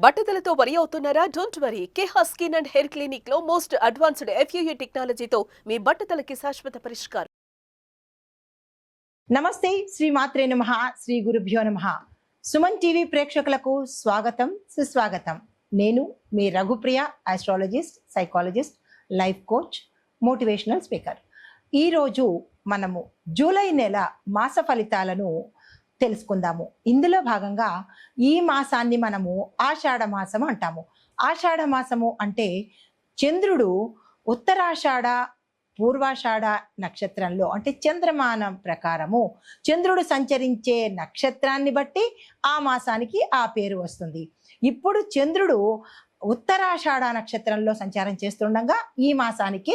బట్టతలతో worry అవుతున్నారా? Don't worry Keha skin and hair క్లినిక్లో most advanced FUE టెక్నాలజీతో మీ బట్టతలకి శాశ్వత పరిష్కారం. నమస్తే. శ్రీ మాత్రే నమ. శ్రీ గురుభ్యో నమ. సుమన్ టీవీ ప్రేక్షకులకు స్వాగతం సుస్వాగతం. నేను మీ Raghupriya astrologist psychologist life coach motivational speaker ఈరోజు మనము జూలై నెల మాస ఫలితాలను తెలుసుకుందాము. ఇందులో భాగంగా ఈ మాసాన్ని మనము ఆషాఢ మాసం అంటాము. ఆషాఢ మాసము అంటే చంద్రుడు ఉత్తరాషాఢ పూర్వాషాఢ నక్షత్రంలో అంటే చంద్రమానం ప్రకారము చంద్రుడు సంచరించే నక్షత్రాన్ని బట్టి ఆ మాసానికి ఆ పేరు వస్తుంది. ఇప్పుడు చంద్రుడు ఉత్తరాషాఢ నక్షత్రంలో సంచారం చేస్తుండగా ఈ మాసానికి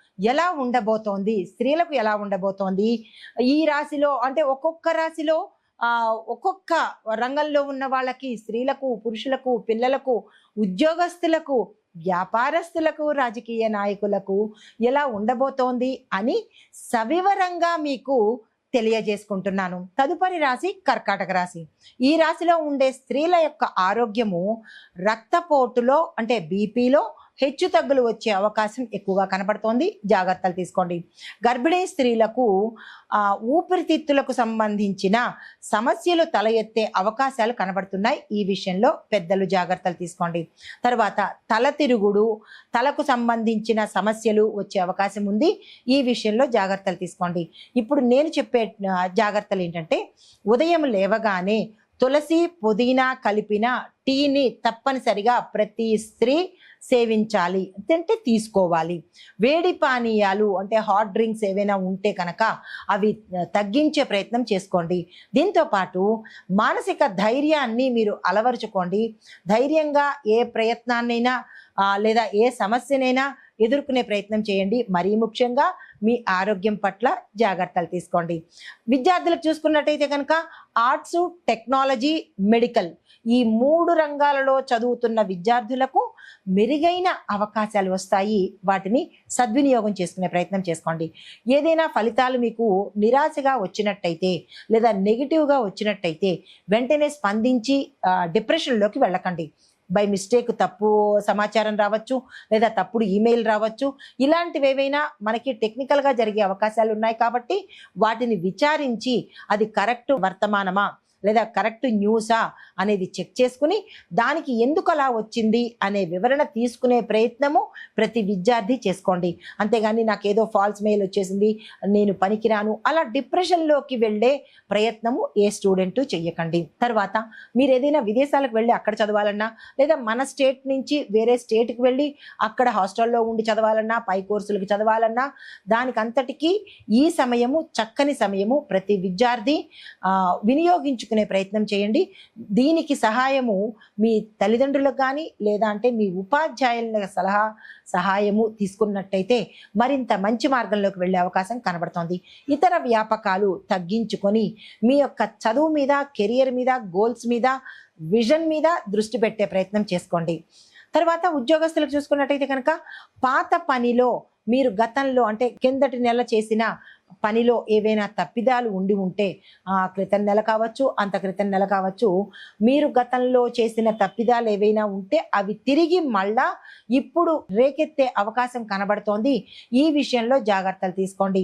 ఎలా ఉండబోతోంది? స్త్రీలకు ఎలా ఉండబోతోంది? ఈ రాశిలో అంటే ఒక్కొక్క రాశిలో ఒక్కొక్క రంగంలో ఉన్న వాళ్ళకి స్త్రీలకు పురుషులకు పిల్లలకు ఉద్యోగస్తులకు వ్యాపారస్తులకు రాజకీయ నాయకులకు ఎలా ఉండబోతోంది అని సవివరంగా మీకు తెలియజేసుకుంటున్నాను. తదుపరి రాశి కర్కాటక రాశి. ఈ రాశిలో ఉండే స్త్రీల యొక్క ఆరోగ్యము రక్తపోటులో అంటే బీపీలో హెచ్చు తగ్గులు వచ్చే అవకాశం ఎక్కువగా కనబడుతోంది. జాగ్రత్తలు తీసుకోండి. గర్భిణీ స్త్రీలకు ఊపిరితిత్తులకు సంబంధించిన సమస్యలు తల ఎత్తే అవకాశాలు కనబడుతున్నాయి. ఈ విషయంలో పెద్దలు జాగ్రత్తలు తీసుకోండి. తర్వాత తల తిరుగుడు తలకు సంబంధించిన సమస్యలు వచ్చే అవకాశం ఉంది. ఈ విషయంలో జాగ్రత్తలు తీసుకోండి. ఇప్పుడు నేను చెప్పే జాగ్రత్తలు ఏంటంటే ఉదయం లేవగానే తులసి పుదీనా కలిపిన టీని తప్పనిసరిగా ప్రతి స్త్రీ సేవించాలి అంటే తీసుకోవాలి. వేడి పానీయాలు అంటే హాట్ డ్రింక్స్ ఏవైనా ఉంటే కనుక అవి తగ్గించే ప్రయత్నం చేసుకోండి. దీంతో పాటు మానసిక ధైర్యాన్ని మీరు అలవరుచుకోండి. ధైర్యంగా ఏ ప్రయత్నాన్నైనా లేదా ఏ సమస్యనైనా ఎదుర్కొనే ప్రయత్నం చేయండి. మరీ ముఖ్యంగా మీ ఆరోగ్యం పట్ల జాగ్రత్తలు తీసుకోండి. విద్యార్థులకు చూసుకున్నట్టయితే కనుక ఆర్ట్స్ టెక్నాలజీ మెడికల్ ఈ మూడు రంగాలలో చదువుతున్న విద్యార్థులకు మెరుగైన అవకాశాలు వస్తాయి. వాటిని సద్వినియోగం చేసుకునే ప్రయత్నం చేసుకోండి. ఏదైనా ఫలితాలు మీకు నిరాశగా వచ్చినట్టయితే లేదా నెగిటివ్గా వచ్చినట్టయితే వెంటనే స్పందించి డిప్రెషన్లోకి వెళ్ళకండి. బై మిస్టేక్ తప్పు సమాచారం రావచ్చు లేదా తప్పుడు ఈమెయిల్ రావచ్చు. ఇలాంటివి ఏవైనా మనకి టెక్నికల్గా జరిగే అవకాశాలు ఉన్నాయి కాబట్టి వాటిని విచారించి అది కరెక్ట్ వర్తమానమా లేదా కరెక్ట్ న్యూసా అనేది చెక్ చేసుకుని దానికి ఎందుకు అలా వచ్చింది అనే వివరణ తీసుకునే ప్రయత్నము ప్రతి విద్యార్థి చేసుకోండి. అంతేగాని నాకు ఏదో ఫాల్స్ మెయిల్ వచ్చేసింది నేను పనికిరాను అలా డిప్రెషన్లోకి వెళ్ళే ప్రయత్నము ఏ స్టూడెంట్ చెయ్యకండి. తర్వాత మీరు ఏదైనా విదేశాలకు వెళ్ళి అక్కడ చదవాలన్నా లేదా మన స్టేట్ నుంచి వేరే స్టేట్కి వెళ్ళి అక్కడ హాస్టల్లో ఉండి చదవాలన్నా పై కోర్సులకి చదవాలన్నా దానికంతటికీ ఈ సమయము చక్కని సమయము ప్రతి విద్యార్థి వినియోగించుకు వినియోగించుకునే ప్రయత్నం చేయండి. దీనికి సహాయము మీ తల్లిదండ్రులకు కానీ లేదా అంటే మీ ఉపాధ్యాయుల సలహా సహాయము తీసుకున్నట్టయితే మరింత మంచి మార్గంలోకి వెళ్ళే అవకాశం కనబడుతోంది. ఇతర వ్యాపకాలు తగ్గించుకొని మీ యొక్క చదువు మీద కెరియర్ మీద గోల్స్ మీద విజన్ మీద దృష్టి పెట్టే ప్రయత్నం చేసుకోండి. తర్వాత ఉద్యోగస్తులకు చూసుకున్నట్టయితే కనుక పాత పనిలో మీరు గతంలో అంటే కిందటి నెల చేసిన పనిలో ఏవైనా తప్పిదాలు ఉండి ఉంటే ఆ క్రితం నెల కావచ్చు అంత క్రితం నెల కావచ్చు మీరు గతంలో చేసిన తప్పిదాలు ఏవైనా ఉంటే అవి తిరిగి మళ్ళా ఇప్పుడు రేకెత్తే అవకాశం కనబడుతోంది. ఈ విషయంలో జాగ్రత్తలు తీసుకోండి.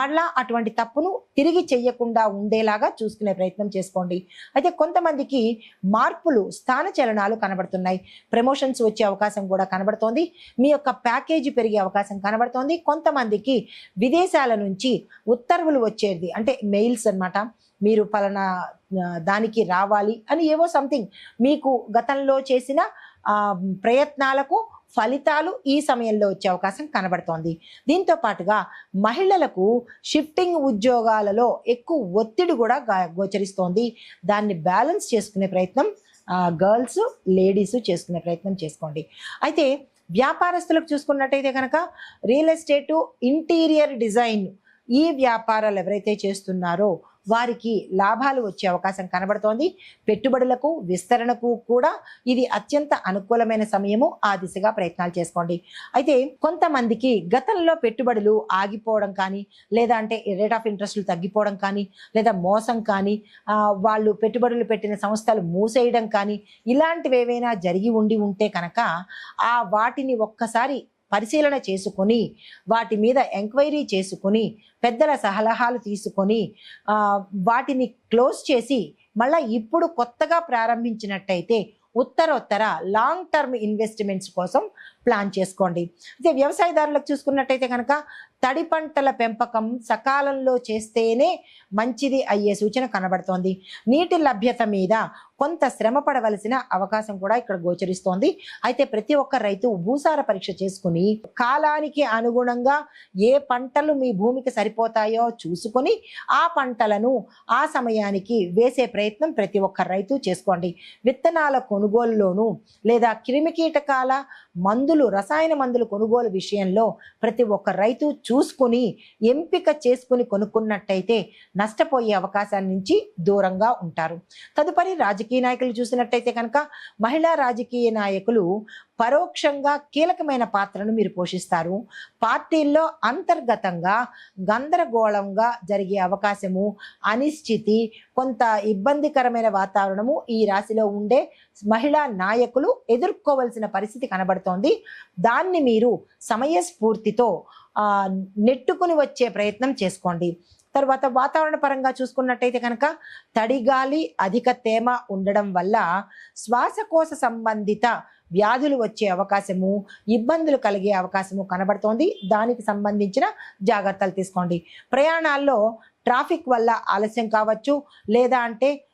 మళ్ళా అటువంటి తప్పును తిరిగి చెయ్యకుండా ఉండేలాగా చూసుకునే ప్రయత్నం చేసుకోండి. అయితే కొంతమందికి మార్పులు స్థాన చలనాలు కనబడుతున్నాయి. ప్రమోషన్స్ వచ్చే అవకాశం కూడా కనబడుతోంది. మీ యొక్క ప్యాకేజీ పెరిగే అవకాశం కనబడుతోంది. కొంతమందికి విదేశాల నుంచి ఉత్తర్వులు వచ్చేది. అంటే మెయిల్స్ అన్నమాట. మీరు పలానా దానికి రావాలి అని ఏవో సంథింగ్ మీకు గతంలో చేసిన ప్రయత్నాలకు ఫలితాలు ఈ సమయంలో వచ్చే అవకాశం కనబడుతోంది. దీంతో పాటుగా మహిళలకు షిఫ్టింగ్ ఉద్యోగాలలో ఎక్కువ ఒత్తిడి కూడా గోచరిస్తోంది. దాన్ని బ్యాలెన్స్ చేసుకునే ప్రయత్నం గర్ల్స్ లేడీస్ చేసుకునే ప్రయత్నం చేసుకోండి. అయితే వ్యాపారస్తులకు చూసుకున్నట్టయితే కనుక రియల్ ఎస్టేటు ఇంటీరియర్ డిజైన్ ఈ వ్యాపారాలు ఎవరైతే చేస్తున్నారో వారికి లాభాలు వచ్చే అవకాశం కనబడుతోంది. పెట్టుబడులకు విస్తరణకు కూడా ఇది అత్యంత అనుకూలమైన సమయము. ఆ దిశగా ప్రయత్నాలు చేసుకోండి. అయితే కొంతమందికి గతంలో పెట్టుబడులు ఆగిపోవడం కానీ లేదా అంటే రేట్ ఆఫ్ ఇంట్రెస్ట్లు తగ్గిపోవడం కానీ లేదా మోసం కానీ వాళ్ళు పెట్టుబడులు పెట్టిన సంస్థలు మూసేయడం కానీ ఇలాంటివి ఏవైనా జరిగి ఉండి ఉంటే కనుక ఆ వాటిని ఒక్కసారి పరిశీలన చేసుకొని వాటి మీద ఎంక్వైరీ చేసుకొని పెద్దల సలహాలు తీసుకొని వాటిని క్లోజ్ చేసి మళ్ళీ ఇప్పుడు కొత్తగా ప్రారంభించినట్టయితే ఉత్తరోత్తర లాంగ్ టర్మ్ ఇన్వెస్ట్మెంట్స్ కోసం ప్లాన్ చేసుకోండి. అయితే వ్యవసాయదారులకు చూసుకున్నట్టయితే కనుక తడి పంటల పెంపకం సకాలంలో చేస్తేనే మంచిది అయ్యే సూచన కనబడుతోంది. నీటి లభ్యత మీద కొంత శ్రమ పడవలసిన అవకాశం కూడా ఇక్కడ గోచరిస్తోంది. అయితే ప్రతి ఒక్క రైతు భూసార పరీక్ష చేసుకుని కాలానికి అనుగుణంగా ఏ పంటలు మీ భూమికి సరిపోతాయో చూసుకొని ఆ పంటలను ఆ సమయానికి వేసే ప్రయత్నం ప్రతి ఒక్క రైతు చేసుకోండి. విత్తనాల కొనుగోలులోను లేదా క్రిమికీటకాల మందు మందులు రసాయన మందులు కొనుగోలు విషయంలో ప్రతి ఒక్క రైతు చూసుకొని ఎంపిక చేసుకుని కొనుక్కున్నట్టయితే నష్టపోయే అవకాశాల నుంచి దూరంగా ఉంటారు. తదుపరి రాజకీయ నాయకులు చూసినట్టయితే కనుక మహిళా రాజకీయ నాయకులు పరోక్షంగా కీలకమైన పాత్రను మీరు పోషిస్తారు. పార్టీల్లో అంతర్గతంగా గందరగోళంగా జరిగే అవకాశము అనిశ్చితి కొంత ఇబ్బందికరమైన వాతావరణము ఈ రాశిలో ఉండే మహిళా నాయకులు ఎదుర్కోవలసిన పరిస్థితి కనబడుతోంది. దాన్ని మీరు సమయస్ఫూర్తితో నెట్టుకుని వచ్చే ప్రయత్నం చేసుకోండి. తర్వాత వాతావరణ పరంగా చూసుకున్నట్టయితే కనుక తడిగాలి అధిక తేమ ఉండడం వల్ల శ్వాసకోశ సంబంధిత వ్యాధులు వచ్చే అవకాశము ఇబ్బందులు కలిగే అవకాశము కనబడుతోంది. దానికి సంబంధించిన జాగ్రత్తలు తీసుకోండి. ప్రయాణాల్లో ట్రాఫిక్ వల్ల ఆలస్యం కావచ్చు లేదా అంటే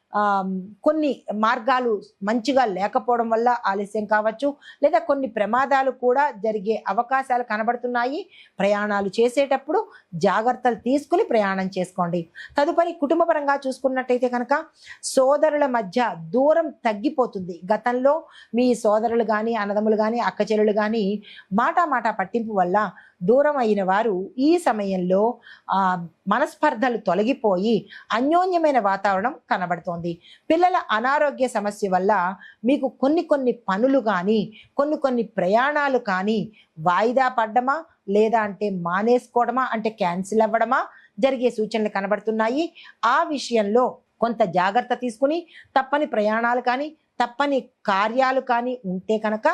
కొన్ని మార్గాలు మంచిగా లేకపోవడం వల్ల ఆలస్యం కావచ్చు లేదా కొన్ని ప్రమాదాలు కూడా జరిగే అవకాశాలు కనబడుతున్నాయి. ప్రయాణాలు చేసేటప్పుడు జాగ్రత్తలు తీసుకుని ప్రయాణం చేసుకోండి. తదుపరి కుటుంబపరంగా చూసుకున్నట్టయితే కనుక సోదరుల మధ్య దూరం తగ్గిపోతుంది. గతంలో మీ సోదరులు కానీ అన్నదమ్ములు కానీ అక్కచెల్లెలు కానీ మాట మాట పట్టింపు వల్ల దూరం అయిన వారు ఈ సమయంలో ఆ, మనస్పర్ధలు తొలగిపోయి అన్యోన్యమైన వాతావరణం కనబడుతోంది. పిల్లల అనారోగ్య సమస్య వల్ల మీకు కొన్ని కొన్ని పనులు కానీ కొన్ని కొన్ని ప్రయాణాలు కానీ వాయిదా పడ్డమా? లేదా అంటే మానేసుకోవడమా? అంటే క్యాన్సిల్ అవ్వడమా? జరిగే సూచనలు కనబడుతున్నాయి. ఆ విషయంలో కొంత జాగ్రత్త తీసుకుని తప్పని ప్రయాణాలు కానీ తప్పని కార్యాలు కానీ ఉంటే కనుక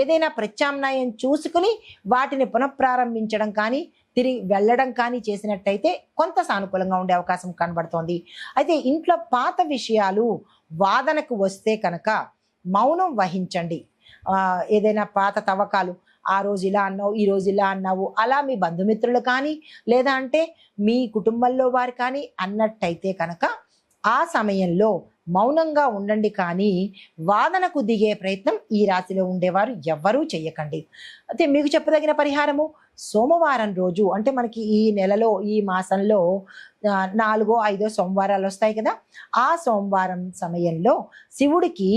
ఏదైనా ప్రత్యామ్నాయం చూసుకుని వాటిని పునఃప్రారంభించడం కానీ తిరిగి వెళ్ళడం కానీ చేసినట్టయితే కొంత సానుకూలంగా ఉండే అవకాశం కనబడుతోంది. అయితే ఇంట్లో పాత విషయాలు వాదనకు వస్తే కనుక మౌనం వహించండి. ఏదైనా పాత తవ్వకాలు ఆ రోజు ఇలా అన్నావు ఈ రోజు ఇలా అన్నావు అలా మీ బంధుమిత్రులు కానీ లేదా అంటే మీ కుటుంబంలో వారు కానీ అన్నట్టయితే కనుక ఆ సమయంలో మౌనంగా ఉండండి కానీ వాదనకు దిగే ప్రయత్నం ఈ రాశిలో ఉండేవారు ఎవ్వరూ చెయ్యకండి. అయితే మీకు చెప్పదగిన పరిహారము? సోమవారం రోజు అంటే మనకి ఈ నెలలో ఈ మాసంలో నాలుగో ఐదో సోమవారాలు వస్తాయి కదా? ఆ సోమవారం సమయంలో శివుడికి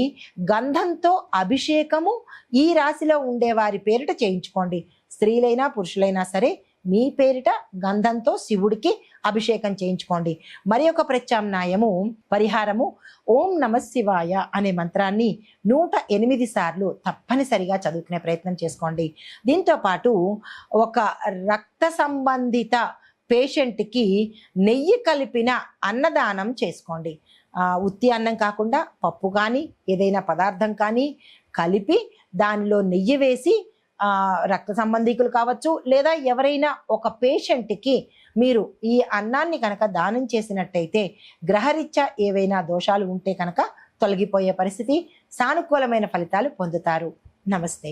గంధంతో అభిషేకము ఈ రాశిలో ఉండే వారి పేరిట చేయించుకోండి. స్త్రీలైనా పురుషులైనా సరే మీ పేరిట గంధంతో శివుడికి అభిషేకం చేయించుకోండి. మరి ఒక ప్రత్యామ్నాయము పరిహారము. ఓం నమ శివాయ అనే మంత్రాన్ని నూట ఎనిమిది సార్లు తప్పనిసరిగా చదువుకునే ప్రయత్నం చేసుకోండి. దీంతో పాటు ఒక రక్త సంబంధిత పేషెంట్కి నెయ్యి కలిపిన అన్నదానం చేసుకోండి. ఉత్తి అన్నం కాకుండా పప్పు కానీ ఏదైనా పదార్థం కానీ కలిపి దానిలో నెయ్యి వేసి రక్త సంబంధికులు కావచ్చు లేదా ఎవరైనా ఒక పేషెంట్కి మీరు ఈ అన్నాన్ని కనుక దానం చేసినట్టయితే గ్రహరీత్యా ఏవైనా దోషాలు ఉంటే కనుక తొలగిపోయే పరిస్థితి సానుకూలమైన ఫలితాలు పొందుతారు. నమస్తే.